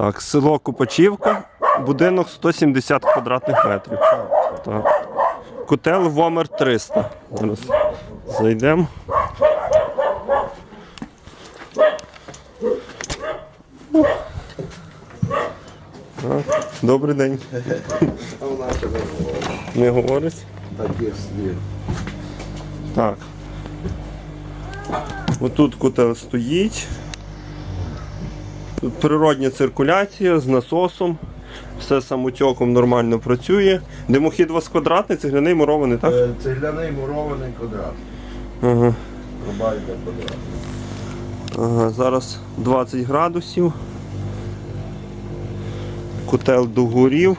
Так, село Купачівка, будинок 170 квадратних метрів. Так. Котел Вомер 300. Зараз зайдемо. Так, Добрий день. Не говорить? Так. Отут котел стоїть. Природня циркуляція з насосом. Все самотьоком нормально працює. Димохід у вас квадратний, цегляний мурований, так? Е, Цегляний мурований квадрат. Ага. Труба йде квадрат. ага. Зараз 20 градусів. Котел догорів.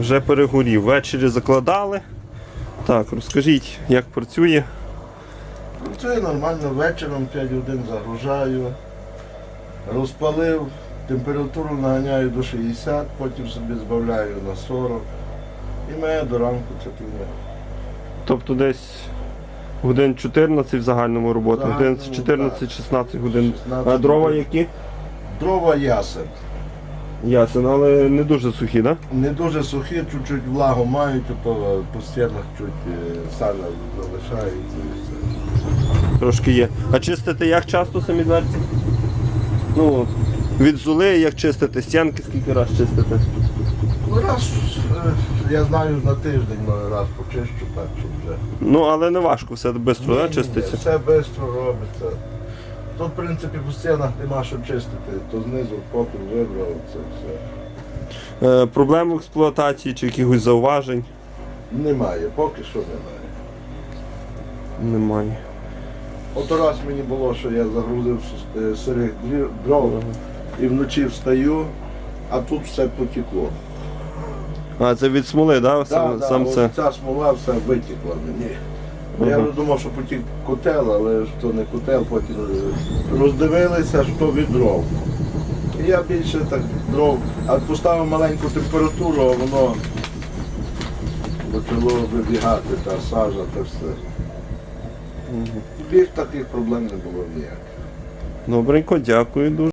Вже перегорів. Ввечері закладали. Так, розкажіть, як працює. Працює нормально вечором 5 годин загружаю. Розпалив, температуру наганяю до 60, потім собі збавляю на 40. І має до ранку тепління. Тобто десь годин 14 в загальному роботи. Годин 14-16 годин. 16 А дрова годин. які? Дрова ясен. Ясен, але не дуже сухі, так? Не дуже сухі, чуть-чуть влагу мають, то по стінах чуть е, сальна залишається Tрошки є. А чистите як часто самі дверці? Ну, від зули як чистите, стінки скільки раз чистите? Ну раз, е, я знаю, на тиждень раз почищу, так що вже. Ну, але не важко, все швидко, да, Ні-ні-ні, чиститься. Все швидко робиться. Тут, в принципі, по стінах нема що чистити, то знизу попіл вибрав, це все. Е, проблем в експлуатації чи якихось зауважень? Немає, поки що немає. Немає. От раз мені було, що я загрузив е, сирих дров і вночі встаю, а тут все потекло. А, це від смоли, да? Да, Сам, да, сам це. Ця смола все витекла мені. Я вже думав, що потік котел, але то не котел, потім е, роздивилися, що від дров. І я більше так дров, а поставив маленьку температуру, а воно почало вибігати, та сажа, та все. Більш таких проблем не було ніяких. Добренько, дякую дуже.